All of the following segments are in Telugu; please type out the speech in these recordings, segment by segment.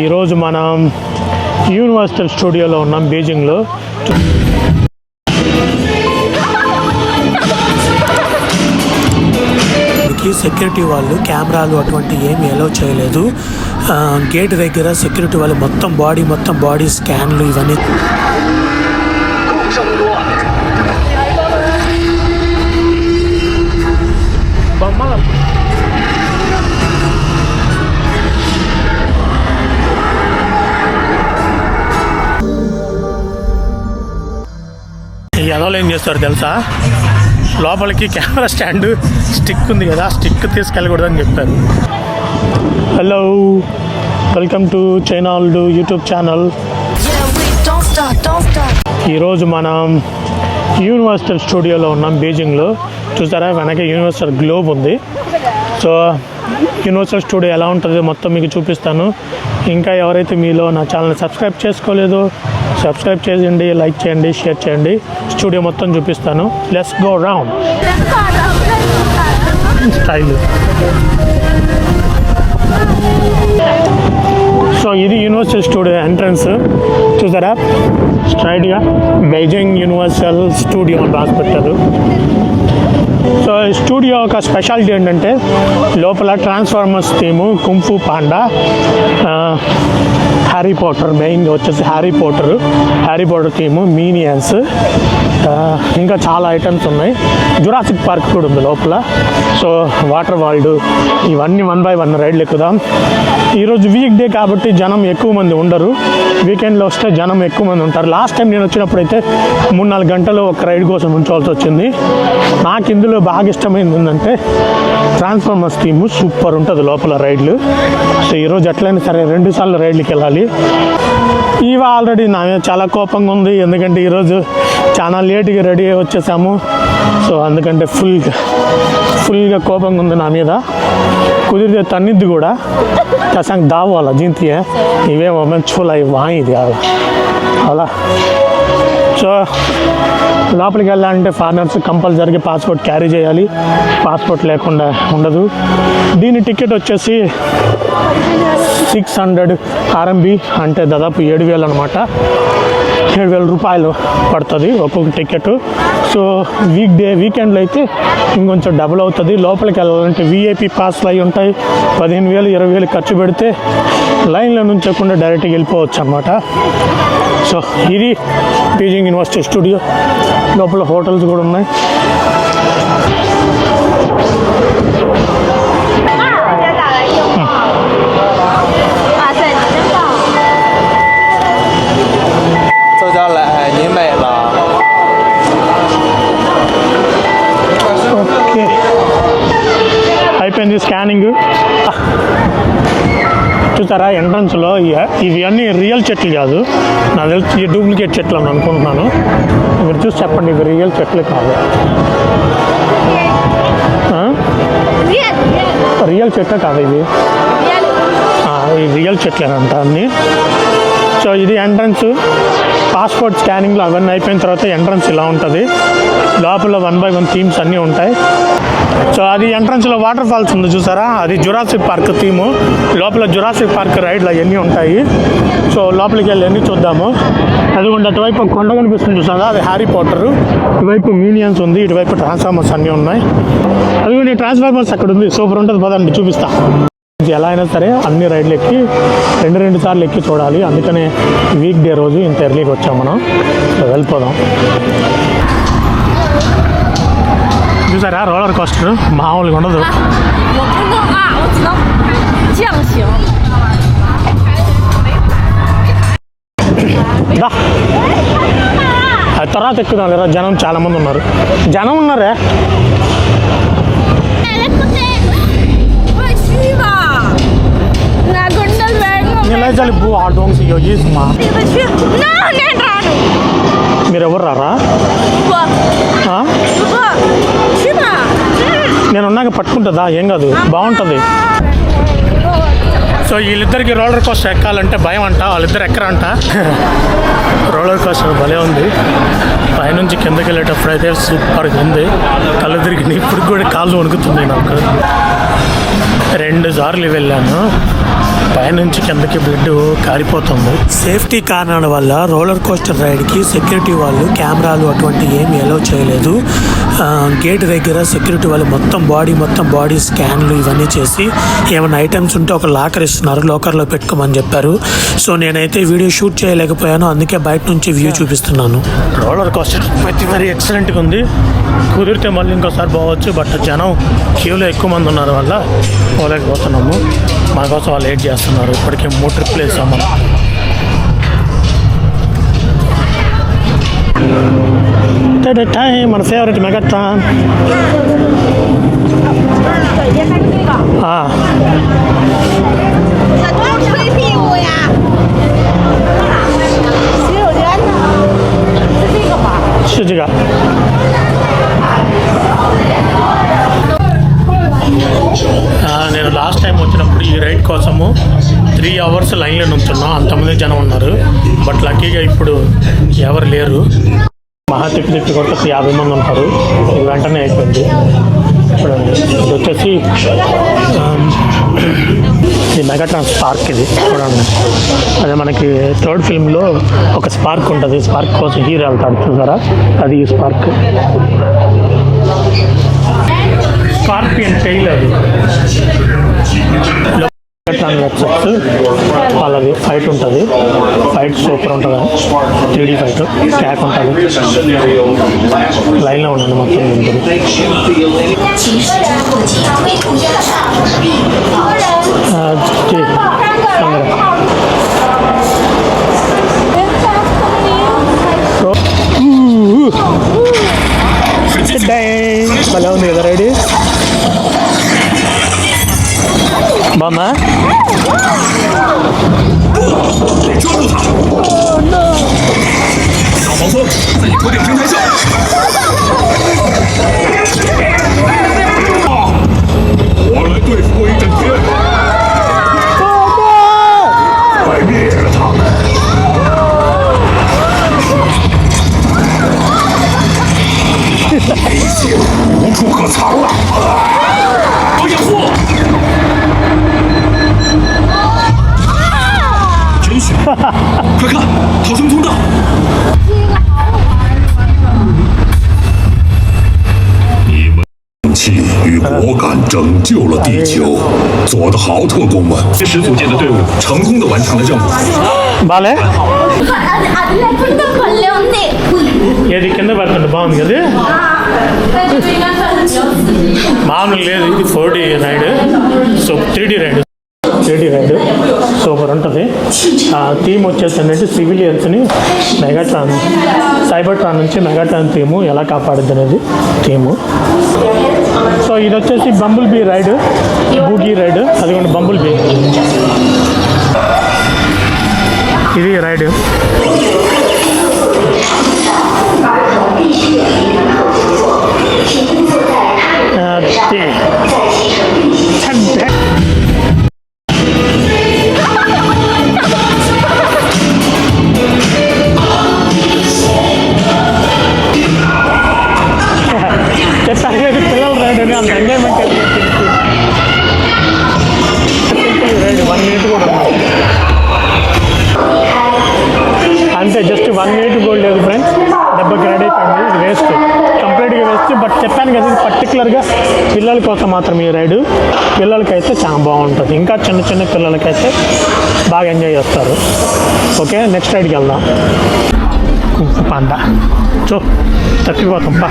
ఈరోజు మనం యూనివర్సల్ స్టూడియోలో ఉన్నాం బీజింగ్లో. సెక్యూరిటీ వాళ్ళు కెమెరాలు అటువంటి ఏమి అలౌ చేయలేదు. ఆ, గేట్ దగ్గర సెక్యూరిటీ వాళ్ళు మొత్తం బాడీ మొత్తం బాడీ స్కాన్లు ఇవన్నీ ఎదవలు ఏం చేస్తారు తెలుసా? లోపలికి కెమెరా స్టాండ్ స్టిక్ ఉంది కదా స్టిక్ తీసుకెళ్ళకూడదని చెప్పారు. Hello welcome to China YouTube channel. ఈరోజు మనం యూనివర్సల్ స్టూడియోలో ఉన్నాం బీజింగ్లో చూసారా వెనక యూనివర్సల్ గ్లోబ్ ఉంది. సో యూనివర్సల్ స్టూడియో ఎలా ఉంటుందో మొత్తం మీకు చూపిస్తాను. ఇంకా ఎవరైతే మీలో నా ఛానల్ సబ్స్క్రైబ్ చేసుకోలేదో సబ్స్క్రైబ్ చేయండి లైక్ చేయండి షేర్ చేయండి. స్టూడియో మొత్తం చూపిస్తాను. Let's go round style so ఇది యూనివర్సల్ స్టూడియో ఎంట్రన్స్ చూసారా? స్ట్రైట్గా బైజింగ్ యూనివర్సల్ స్టూడియో అని సో ఈ స్టూడియో యొక్క స్పెషాలిటీ ఏంటంటే లోపల transformers theme kung fu panda Harry Potter main వచ్చేసి Harry Potter Harry Potter theme minions ఇంకా చాలా ఐటమ్స్ ఉన్నాయి. జురాసిక్ పార్క్ కూడా ఉంది లోపల. సో వాటర్ వరల్డ్ ఇవన్నీ వన్ బై వన్ రైడ్లు ఎక్కుదాం. ఈరోజు వీక్ డే కాబట్టి జనం ఎక్కువ మంది ఉండరు. వీకెండ్లో వస్తే జనం ఎక్కువ మంది ఉంటారు. లాస్ట్ టైం నేను వచ్చినప్పుడు అయితే మూడు నాలుగు గంటలు ఒక రైడ్ కోసం ఉంచవలసి వచ్చింది. నాకు ఇందులో బాగా ఇష్టమైంది ఏంటంటే ట్రాన్స్ఫార్మర్ థీమ్ సూపర్ ఉంటుంది లోపల రైడ్లు. సో ఈరోజు ఎట్లయినా సరే రెండు సార్లు రైడ్లకి వెళ్ళాలి. ఇవ ఆల్రెడీ నా మీద చాలా కోపంగా ఉంది. ఎందుకంటే ఈరోజు చాలా లేట్గా రెడీ అయ్యి వచ్చేసాము. సో అందుకంటే ఫుల్గా ఫుల్గా కోపంగా ఉంది నా మీద. కుదిరితే తన్నిద్ది కూడా. కసంగ్ దావాల జింతి ఇవేమో మంచోలా వాయిది అలా అలా. సో లోపలికి వెళ్ళాలంటే ఫారినర్స్ కంపల్సరీగా పాస్పోర్ట్ క్యారీ చేయాలి. పాస్పోర్ట్ లేకుండా ఉండదు. దీని టికెట్ వచ్చేసి సిక్స్ హండ్రెడ్ ఆర్ఎంబి అంటే దాదాపు ఏడు వేలు అనమాట ఏడు వేల రూపాయలు పడుతుంది ఒక్కొక్క టికెట్. సో వీక్ డే వీకెండ్లో అయితే ఇంకొంచెం డబుల్ అవుతుంది. లోపలికి వెళ్ళాలంటే విఐపి పాస్లు అవి ఉంటాయి. పదిహేను వేలు ఇరవై వేలు ఖర్చు పెడితే లైన్లో నుంచకుండా డైరెక్ట్గా వెళ్ళిపోవచ్చు అనమాట సో ఇది బీజింగ్ యూనివర్సిటీ స్టూడియో. లోపల హోటల్స్ కూడా ఉన్నాయి. చూసారా ఎంట్రన్స్లో ఇవి అన్నీ రియల్ చెట్లు కాదు. నాకు తెలిసి డూప్లికేట్ చెట్లు అని అనుకుంటున్నాను. మీరు చూసి చెప్పండి ఇవి రియల్ చెట్లు కాదు? రియల్ చెట్లే కాదు ఇవి. రియల్ చెట్లేనంట అన్ని. సో ఇది ఎంట్రన్స్. పాస్పోర్ట్ స్కానింగ్లో అవన్నీ అయిపోయిన తర్వాత ఎంట్రన్స్ ఇలా ఉంటుంది. లోపల వన్ బై వన్ థీమ్స్ అన్నీ ఉంటాయి. సో అది ఎంట్రన్స్లో వాటర్ ఫాల్స్ ఉంది చూసారా? అది జురాసిక్ పార్క్ థీము లోపల జురాసిక్ పార్క్ రైడ్లు అవన్నీ ఉంటాయి. సో లోపలికి వెళ్ళి అన్నీ చూద్దాము. అదిగోండి అటువైపు కొండ కనిపిస్తుంది చూసారా? అది హ్యారీ పోటర్ ఇటువైపు మీనియన్స్ ఉంది ఇటువైపు ట్రాన్స్ఫార్మర్స్ అన్నీ ఉన్నాయి. అదిగోండి ట్రాన్స్ఫార్మర్స్ అక్కడ ఉంది. సూపర్ ఉంటుంది. పదండి చూపిస్తా. ఇది ఎలా అయినా సరే అన్ని రైడ్లు ఎక్కి రెండు రెండు సార్లు ఎక్కి చూడాలి. అందుకనే వీక్ డే రోజు ఇంత ఎర్లీకి వచ్చాం మనం. వెళ్ళిపోదాం. చూసారా రోలర్ కోస్టర్ మామూలుగా ఉండదు తర్వాత ఎక్కుదాం లేదా జనం చాలామంది ఉన్నారు జనం ఉన్నారే నిలజలుపు ఆటోంగ్స్ యోజిస్మా మీరు ఎవరు రారా నేను ఉన్నాక పట్టుకుంటుందా? ఏం కాదు. బాగుంటుంది. సో వీళ్ళిద్దరికి రోలర్ కోస్టర్ ఎక్కాలంటే భయం అంట వాళ్ళిద్దరు ఎక్కరంట? రోలర్ కోస్టర్ భలే ఉంది. పైనుంచి కిందకి వెళ్ళేటప్పుడు అయితే సూపర్గా ఉంది. కళ్ళు తిరిగి ఇప్పుడు కూడా కాళ్ళు వణుకుతుంది నాకు. రెండు సార్లు వెళ్ళాను. పైనుంచి కిందకి బ్లడ్ కారిపోతుంది. సేఫ్టీ కారణాల వల్ల రోలర్ కోస్టర్ రైడ్కి సెక్యూరిటీ వాళ్ళు కెమెరాలు అటువంటి ఏమి అలౌ చేయలేదు. గేట్ దగ్గర సెక్యూరిటీ వాళ్ళు మొత్తం బాడీ మొత్తం బాడీ స్కాన్లు ఇవన్నీ చేసి ఏమైనా ఐటమ్స్ ఉంటే ఒక లాకర్ ఇస్తున్నారు లాకర్లో పెట్టుకోమని చెప్పారు. సో నేనైతే వీడియో షూట్ చేయలేకపోయాను అందుకే బయట నుంచి వ్యూ చూపిస్తున్నాను. రోలర్ కోస్టర్ ప్రతి మరీ ఎక్సలెంట్గా ఉంది. కుదిరితే మళ్ళీ ఇంకోసారి పోవచ్చు బట్ జనం క్యూలో ఎక్కువ మంది ఉన్నారు వల్ల పోలేకపోతున్నాము. మన కోసం వాళ్ళు వెయిట్ చేస్తున్నారు. ఇప్పటికే మూడు ట్రిప్లు వేసాం మనం టైం మన ఫేవరెట్ మెగాట్రాన్ 对，లాస్ట్ టైం వచ్చినప్పుడు ఈ రైడ్ కోసము త్రీ అవర్స్ లైన్లో నుంచున్నాం. అంతమంది జనం ఉన్నారు. బట్ లక్కీగా ఇప్పుడు ఎవరు లేరు. మహా తిప్పి తిప్పి కొట్టేసి యాభై మంది ఉంటారు. వెంటనే అయిపోయింది. ఇప్పుడు ఇది వచ్చేసి ఇది మెగాట్రాన్ స్పార్క్ ఇది. చూడండి. అదే మనకి థర్డ్ ఫిల్మ్లో ఒక స్పార్క్ ఉంటుంది. స్పార్క్ కోసం హీరో వెళ్తాడు. చూసారా? అది ఈ స్పార్క్. స్పార్క్ అండ్ టైల్ అది మెగాట్రాన్ వెబ్సైట్స్ వాళ్ళది ఫైట్ ఉంటుంది. ఫైట్ సూపర్ ఉంటుంది. త్రీడీ ఫైట్ ట్యాక్ ఉంటుంది. లైన్లో ఉండండి మొత్తం ఉంటుంది 你们气与果敢拯救了地球，做得好，特工们！十组建的队伍成功的完成了任务。 బాలే అది లేకుండా భలే ఉంది ఏది కింద పడుతుంది బాగుంది కదా 但这个应该算是比较刺激。 మామూలు లేదు ఇది four D ride so three D ride three D ride super ఉంటుంది. ఆ థీమ్ వచ్చేసి ఏంటంటే సివిలియన్స్ని మెగాట్రాన్ సైబర్ ట్రాన్ నుంచి మెగాట్రాన్ థీము ఎలా కాపాడుద్ది అనేది థీము. సో ఇది వచ్చేసి Bumblebee ride boogie ride. అదిగోండి బంబుల్ బీ ఇది రైడ్. అదే పిల్లల కోసం మాత్రం ఈ రైడు. పిల్లలకైతే చాలా బాగుంటుంది. ఇంకా చిన్న చిన్న పిల్లలకైతే బాగా ఎంజాయ్ చేస్తారు. ఓకే నెక్స్ట్ రైడ్కి వెళ్దాం. కుంఫు పాండా చూ తప్పిపోతాం పా.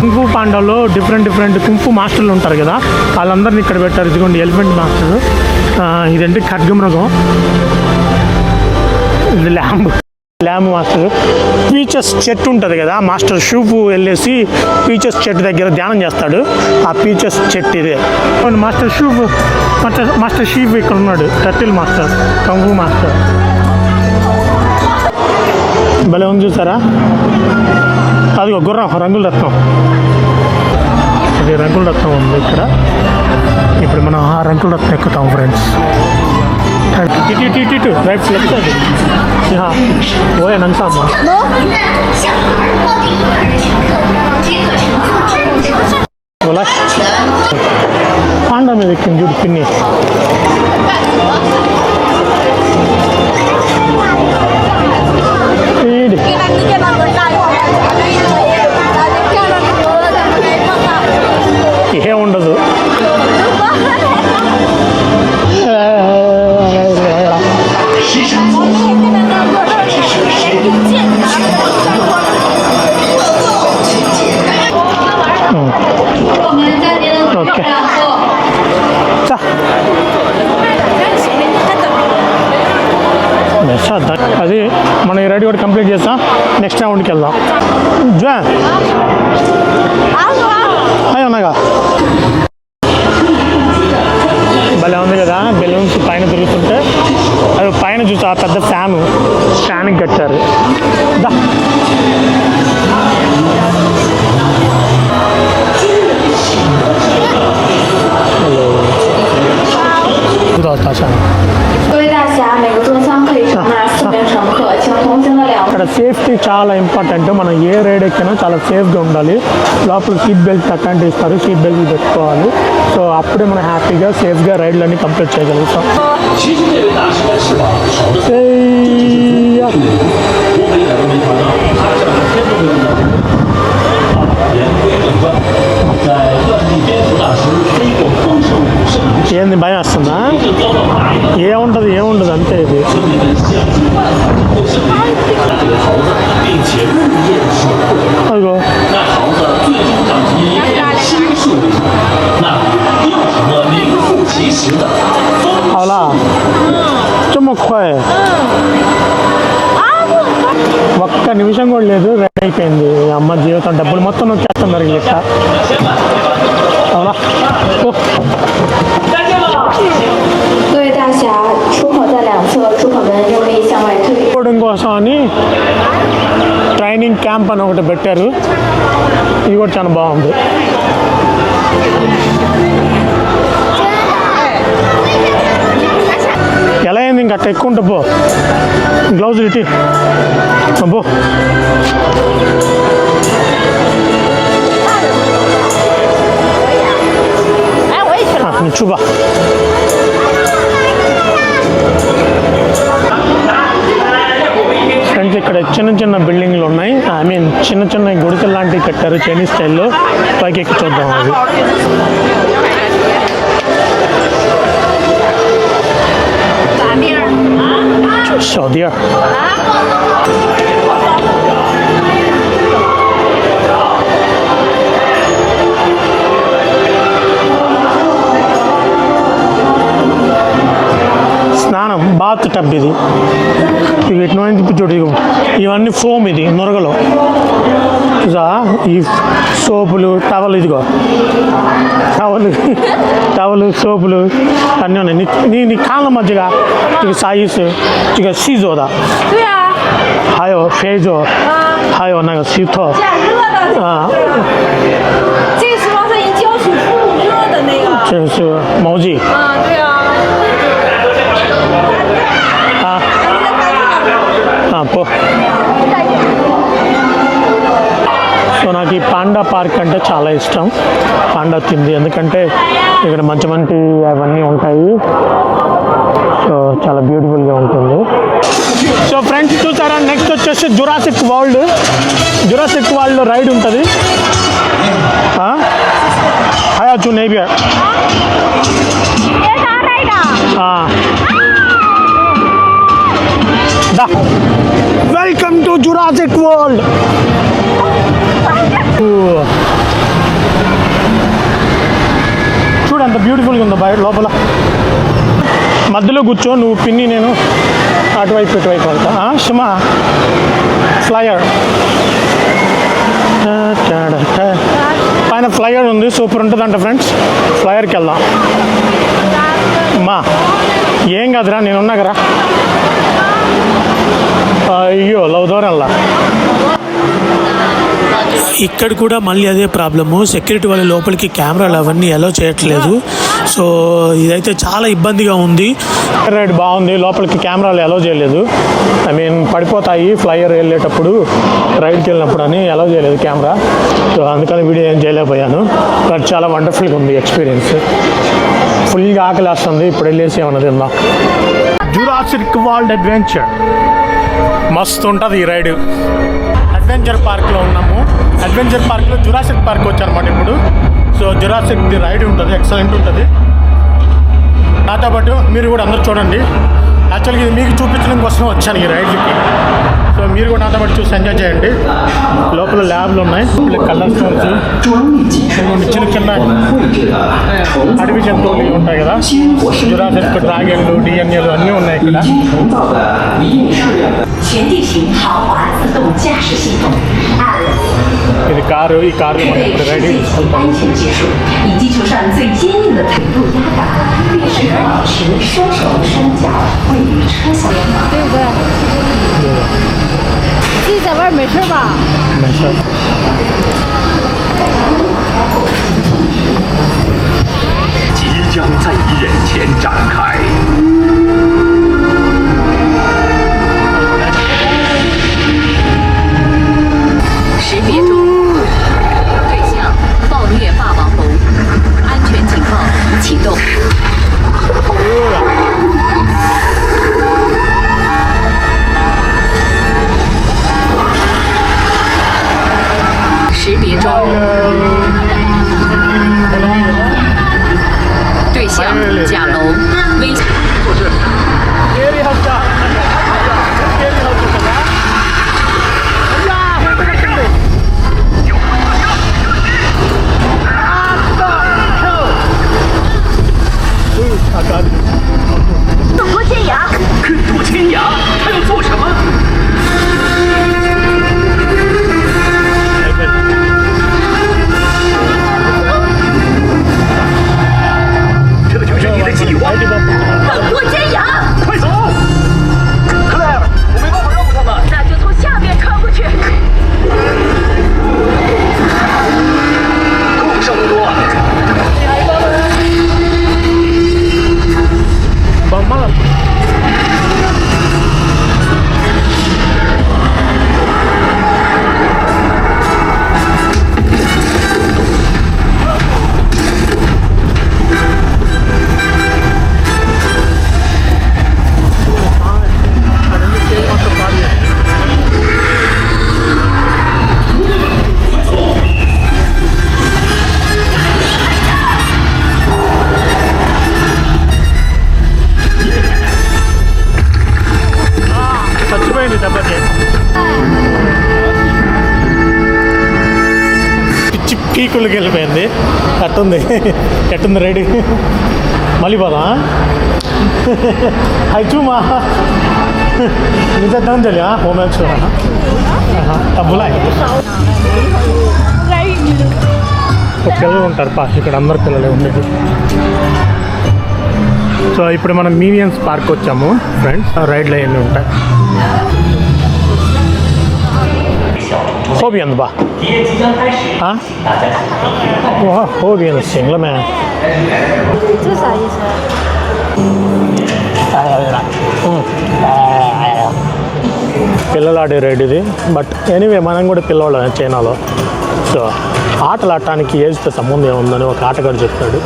కుంఫు పాండాలో డిఫరెంట్ డిఫరెంట్ కుంపు మాస్టర్లు ఉంటారు కదా వాళ్ళందరినీ ఇక్కడ పెట్టారు. ఇదిగోండి ఎలిఫెంట్ మాస్టర్ ఇదంటే ఖడ్గమృగం? ఇది ల్యాంబ్. ల్యామ్ మాస్టర్ పీచెస్ చెట్టు ఉంటుంది కదా మాస్టర్ షూపు వెళ్ళేసి పీచెస్ చెట్టు దగ్గర ధ్యానం చేస్తాడు. ఆ పీచెస్ చెట్టు ఇదే. Master Shifu master master Shifu ఇక్కడ ఉన్నాడు టర్టిల్ మాస్టర్ కంగు మాస్టర్ భలే ఉంది చూసారా? అదిగో గుర్రం రంగుల రత్నం. ఇది రంగుల రత్నం ఉంది ఇక్కడ. ఇప్పుడు మనం ఆ రంగుల రత్నం ఎక్కుతాం friends T T T to right left side हाँ वो है नंसा बोला आंडा में देखिए जुड़ पिन्नी Thank you. ఓకే. అది మనం ఈ రైడ్ కూడా కంప్లీట్ చేస్తాం. నెక్స్ట్ రౌండ్కి వెళ్దాం. జ్వా. హాయ్ భలే ఉంది కదా బెలూన్స్ పైన తిరుగుతుంటే. అది పైన చూస్తే ఆ పెద్ద ఫ్యాన్. ఫ్యాన్కి కట్టారు. దా. హలో తాషా 各位大侠，每个座舱可以容纳四名乘客，请同行的两 ఇక్కడ సేఫ్టీ చాలా ఇంపార్టెంట్ మనం ఏ రైడ్ ఎక్కినా చాలా సేఫ్గా ఉండాలి లోపల సీట్ బెల్ట్ అట్లాంటివి ఇస్తారు సీట్ బెల్ట్ పెట్టుకోవాలి సో అప్పుడే మనం హ్యాపీగా సేఫ్గా రైడ్లన్నీ కంప్లీట్ చేయగలుగుతాం ఏంది భయం వస్తుందా? ఏముంటుంది ఏముండదు అంతే ఇది. అవునా? చుమ్మక్కోయ్ ఒక్క నిమిషం కూడా లేదు రెడీ అయిపోయింది. అమ్మ జీవితం డబ్బులు మొత్తం నొక్కేస్తున్నారు లెక్క. అవునా? 各位大侠，出口在两侧，出口门用力向外推。 కోడింగ్ కోసం అని ట్రైనింగ్ క్యాంప్ అని ఒకటి పెట్టారు ఇది కూడా చాలా బాగుంది ఎలా అయింది ఇంకా అట్ట ఎక్కువ ఉంటే పో గ్లౌజ్ ఇటీ పో ఆ, ఫ్రెండ్స్ ఇక్కడ చిన్న చిన్న బిల్డింగ్లు ఉన్నాయి. ఐ మీన్ చిన్న చిన్న గుడికలు లాంటివి కట్టారు చైనీస్ స్టైల్లో. పైకి ఎక్కి చూద్దాం అది. దియర్ స్నానం బాత్ టబ్ ఇది. వీటి నుంచి చూడు ఇవన్నీ ఫోమ్ ఇది నొరగలో. చూసా ఈ సోపులు టవల్ ఇదిగో. టవల్ టవలు సోపులు అన్నీ ఉన్నాయి. నీ నీ కాళ్ళ మధ్యగా ఇక సాయిస్ ఇక సీజోదా హాయో ఫేజో హాయో నాకు సీతో మౌజీ. పో. సో నాకు ఈ పాండా పార్క్ అంటే చాలా ఇష్టం. పాండా తింది. ఎందుకంటే ఇక్కడ మంచి మంచి అవన్నీ ఉంటాయి. సో చాలా బ్యూటిఫుల్గా ఉంటుంది. సో ఫ్రెండ్స్ చూసారా? నెక్స్ట్ వచ్చేసి Jurassic world. Jurassic world ride ఉంటుంది. అయా చూ నేబియా వెల్కమ్ టు జురాసిక్ వరల్డ్ చూడు ఎంత బ్యూటిఫుల్గా ఉందో బయట లోపల. మధ్యలో కూర్చో నువ్వు పిన్ని నేను అటువైపు ఇటువైపు వెళ్తా. సుమా ఫ్లయర్. పైన ఫ్లయర్ ఉంది సూపర్ ఉంటుందంట ఫ్రెండ్స్ ఫ్లయర్కి వెళ్దాం. మా ఏం కాదురా నేను ఉన్నా కదా. అయ్యో లవ్ దూరంలా ఇక్కడ కూడా మళ్ళీ అదే ప్రాబ్లము. సెక్యూరిటీ వాళ్ళ లోపలికి కెమెరాలు అవన్నీ అలో చేయట్లేదు. సో ఇదైతే చాలా ఇబ్బందిగా ఉంది. రైడ్ బాగుంది. లోపలికి కెమెరాలు అలౌ చేయలేదు. ఐ మీన్ పడిపోతాయి ఫ్లైయర్ వెళ్ళేటప్పుడు రైడ్కి వెళ్ళినప్పుడు అని అలౌ చేయలేదు కెమెరా. సో అందుకని వీడియో ఏం చేయలేకపోయాను. బట్ చాలా వండర్ఫుల్గా ఉంది ఎక్స్పీరియన్స్ ఫుల్గా ఆకలేస్తుంది. ఇప్పుడు వెళ్ళేసి ఏమన్నా తిందాం. జురాసిక్ వరల్డ్ అడ్వెంచర్ మస్తు ఉంటుంది ఈ రైడ్. అడ్వెంచర్ పార్క్లో ఉన్నాము. అడ్వెంచర్ పార్క్లో జురాసిక్ పార్క్ వచ్చారన్నమాట ఇప్పుడు. సో జురాసిక్ ది రైడ్ ఉంటుంది ఎక్సలెంట్ ఉంటుంది. నాతో పాటు మీరు కూడా అందరూ చూడండి. యాక్చువల్గా ఇది మీకు చూపించడం కోసం వచ్చాను ఈ రైడ్కి సో మీరు కూడా నాతో పాటు చూసి ఎంజాయ్ చేయండి. లోపల ల్యాబ్లు ఉన్నాయి కలర్ స్టోన్స్ చిన్న చిన్న అడవి జంతువులు ఇవి ఉంటాయి కదా. జురాసిక్ డ్రాగన్లు డిఎన్ఏలు అన్నీ ఉన్నాయి ఇక్కడ. 全地形豪华自动驾驶系统，按 ఇది కారు ఈ కారు మనం 人类 ఇప్పుడు 世 రైడ్ 界级安全技术，以地球上最坚硬的腿部压感，并时刻保持双手双脚位于车厢边旁。对不对？自己在外没事吧？ 即将在你眼前展开。 别中，对象暴虐霸王龙，安全警报启动。识别中，పీకులకి వెళ్ళిపోయింది. ఎట్టుంది? ఎట్టుంది రెడీ? మళ్ళీ పోదా అది చూమా. నిజం తెలియా హోమ్ చూడా డబ్బులా? పిల్లలు ఉంటారు పా ఇక్కడ అందరు పిల్లలే ఉండేది. సో ఇప్పుడు మనం మీనియన్స్ పార్క్ వచ్చాము ఫ్రెండ్స్ రైడ్లు అవన్నీ ఉంటాయి. హోబీ అందుబా 啊，大家请注意。哇，后边的行了没？这啥意思？哎呀，嗯，哎呀，పిల్లలు ఆడే రైడ్ ఇది బట్ ఎనీవే మనం కూడా పిల్లవాళ్ళం చైనాలో సో ఆటలు ఆడటానికి ఏజ్తో సంబంధం ఏముందని ఒక ఆటగాడు చెప్తాడు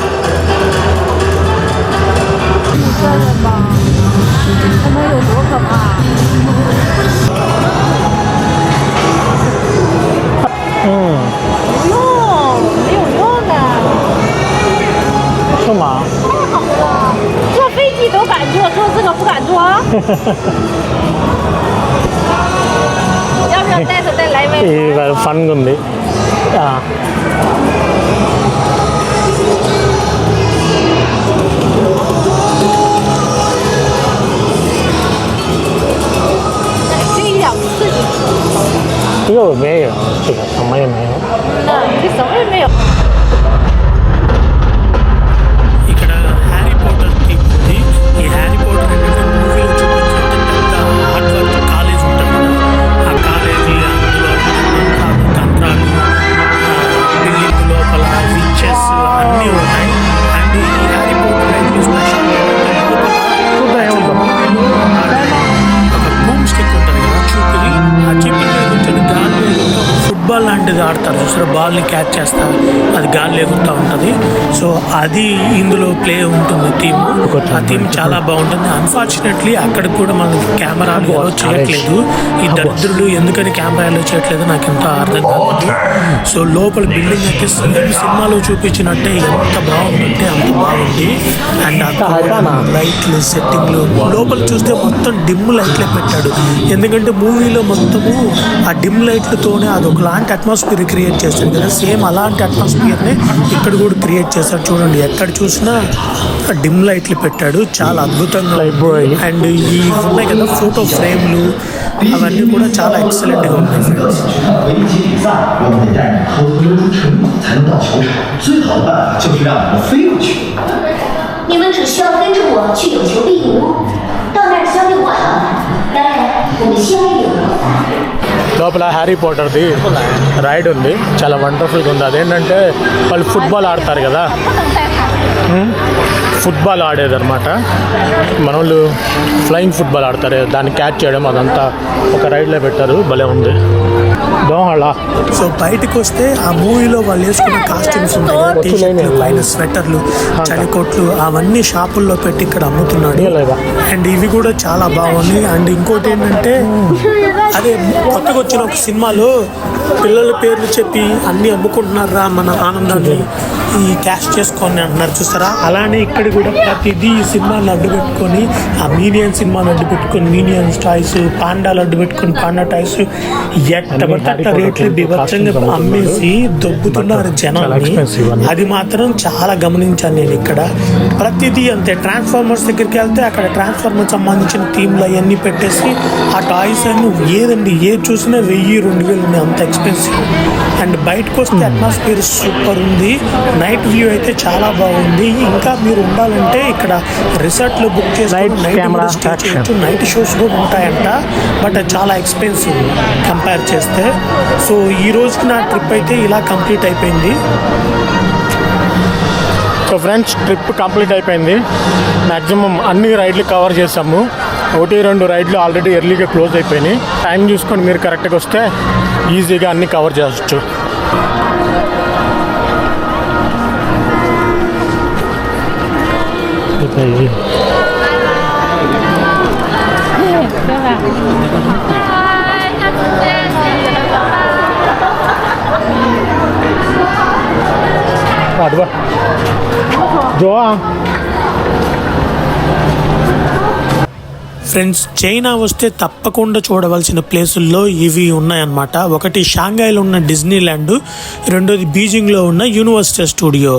ఇది ఫన్గా ఉంది ఆ, 这一点不刺激。这个我没有，这个什么也没有。 那这什么也没有。 Lord. బాల్ని క్యాచ్ చేస్తా అది గాలి ఎగురుతూ ఉంటుంది. సో అది ఇందులో ప్లే ఉంటుంది థీమ్ ఆ థీమ్ చాలా బాగుంటుంది. అన్ఫార్చునేట్లీ అక్కడ కూడా మనకి కెమెరాలు ఎవరో చేయట్లేదు. ఈ దరిద్రులు ఎందుకని కెమెరా ఎలా చేయట్లేదు నాకు ఎంత అర్థం కాలేదు సో లోపల బిల్డింగ్ అయితే సినిమాలో చూపించినట్టే ఎంత బాగుందంటే అంత బాగుంది. అండ్ లైట్లు సెట్టింగ్లు లోపల చూస్తే మొత్తం డిమ్ లైట్లే పెట్టాడు. ఎందుకంటే మూవీలో మొత్తము ఆ డిమ్ లైట్లతోనే అది ఒకలాంటి అట్మాస్ఫియర్ క్రియేట్ చేస్తాడు కదా సేమ్ అలాంటి అట్మాస్ఫియర్నే ఇక్కడ కూడా క్రియేట్ చేస్తాడు చూడండి ఎక్కడ చూసినా డిమ్ లైట్లు పెట్టాడు చాలా అద్భుతంగా అండ్ ఈ ఉన్నాయి కదా ఫోటో ఫ్రేమ్లు అవన్నీ కూడా చాలా ఎక్సలెంట్గా ఉన్నాయి ఫ్రెండ్స్ 围棋比赛，我们得带你偷偷溜出城堡才能到球场。最好的办法就是让你们飞过去。你们只需要跟着我去有求必应屋，到那儿交给我了。 లోపల హ్యారీ పోటర్ది రైడ్ ఉంది. చాలా వండర్ఫుల్గా ఉంది. అదేంటంటే వాళ్ళు ఫుట్బాల్ ఆడతారు కదా. ఫుట్బాల్ ఆడేది అనమాట మన వాళ్ళు ఫ్లయింగ్ ఫుట్బాల్ ఆడతారు. దాన్ని క్యాచ్ చేయడం అదంతా ఒక రైడ్లో పెట్టారు. భలే ఉంది. దోహళ సో బయటకు వస్తే ఆ మూవీలో వాళ్ళు వేసుకున్న కాస్ట్యూమ్స్ ఉంటాయి కదా టీ షర్ట్లు పైన స్వెటర్లు చలికోట్లు అవన్నీ షాపుల్లో పెట్టి ఇక్కడ అమ్ముతున్నాడు? అండ్ ఇవి కూడా చాలా బాగుంది అండ్ ఇంకోటి ఏంటంటే అదే కొత్తగా వచ్చిన ఒక సినిమాలో పిల్లల పేర్లు చెప్పి అన్ని అమ్ముకుంటున్నారా మన ఆనందాన్ని? ఈ క్యాష్ చేసుకొని అంటున్నారు చూస్తారా? అలానే ఇక్కడ కూడా ప్రతిదీ ఈ సినిమాని అడ్డు పెట్టుకొని ఆ మీనియన్ సినిమాని అడ్డు పెట్టుకొని మీనియన్స్ టాయ్స్ పాండాలు అడ్డు పెట్టుకొని పాండా టాయ్స్ ఎట్ట పడితే రేట్లు బీభత్సంగా అమ్మేసి దొబ్బుతున్నారు జనాన్ని. అది మాత్రం చాలా గమనించాను నేను ఇక్కడ. ప్రతిదీ అంతే ట్రాన్స్ఫార్మర్స్ దగ్గరికి వెళ్తే అక్కడ ట్రాన్స్ఫార్మర్ సంబంధించిన థీమ్లు అవన్నీ పెట్టేసి ఆ టాయ్స్ అన్ని ఏదండి ఏ చూసినా వెయ్యి రెండు వేలు అంత ఎక్స్పెన్సివ్ అండ్ బయటకు వస్తే అట్మాస్ఫియర్ సూపర్ ఉంది. నైట్ వ్యూ అయితే చాలా బాగుంది. ఇంకా మీరు ఉండాలంటే ఇక్కడ రిసార్ట్లో బుక్ చేసుకొని నైట్. చేయొచ్చు నైట్ షోస్ కూడా ఉంటాయంట. బట్ అది చాలా ఎక్స్పెన్సివ్ కంపేర్ చేస్తే. సో ఈ రోజుకి నా ట్రిప్ అయితే ఇలా కంప్లీట్ అయిపోయింది. సో ఫ్రెండ్స్ ట్రిప్ కంప్లీట్ అయిపోయింది. మ్యాక్సిమం అన్ని రైడ్లు కవర్ చేసాము ఒకటి రెండు రైడ్లు ఆల్రెడీ ఎర్లీగా క్లోజ్ అయిపోయినాయి. టైం చూసుకొని మీరు కరెక్ట్గా వస్తే ఈజీగా అన్ని కవర్ చేయవచ్చు అదివా జోవా ఫ్రెండ్స్ చైనా వస్తే తప్పకుండా చూడవలసిన ప్లేసుల్లో ఇవి ఉన్నాయన్నమాట. ఒకటి షాంఘైలో ఉన్న డిజ్నీ ల్యాండ్ రెండోది బీజింగ్లో ఉన్న యూనివర్సిటీ స్టూడియో.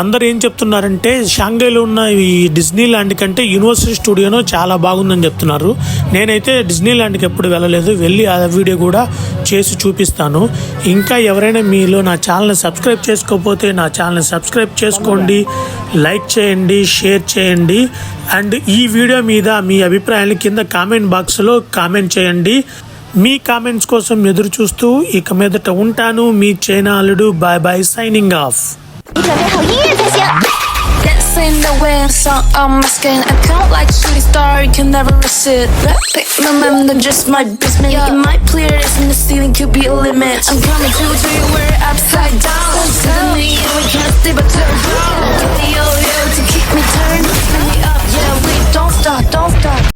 అందరు ఏం చెప్తున్నారంటే షాంఘైలో ఉన్న ఈ డిజ్నీ ల్యాండ్ కంటే యూనివర్సిటీ స్టూడియోనో చాలా బాగుందని చెప్తున్నారు. నేనైతే డిజ్నీ ల్యాండ్కి ఎప్పుడు వెళ్ళలేదు. వెళ్ళి ఆ వీడియో కూడా చేసి చూపిస్తాను. ఇంకా ఎవరైనా మీలో నా ఛానల్ని సబ్స్క్రైబ్ చేసుకోకపోతే నా ఛానల్ని సబ్స్క్రైబ్ చేసుకోండి. లైక్ చేయండి షేర్ చేయండి. అండ్ ఈ వీడియో మీద మీ అభిప్రాయాన్ని కింద కామెంట్ బాక్స్లో కామెంట్ చేయండి మీ కామెంట్స్ కోసం ఎదురు చూస్తూ ఇక మీదట ఉంటాను మీ చైనాలుడు bye bye signing off in the wind, sun on my skin. I count like shooting star, you can never miss it. Pick my mem, they're just my basement. Yeah. It might clear in the ceiling, could be a limit. I'm coming to to you, we're upside down. Suddenly, we can't stay but turn around. Give me all you to keep me turned. stop, don't stop.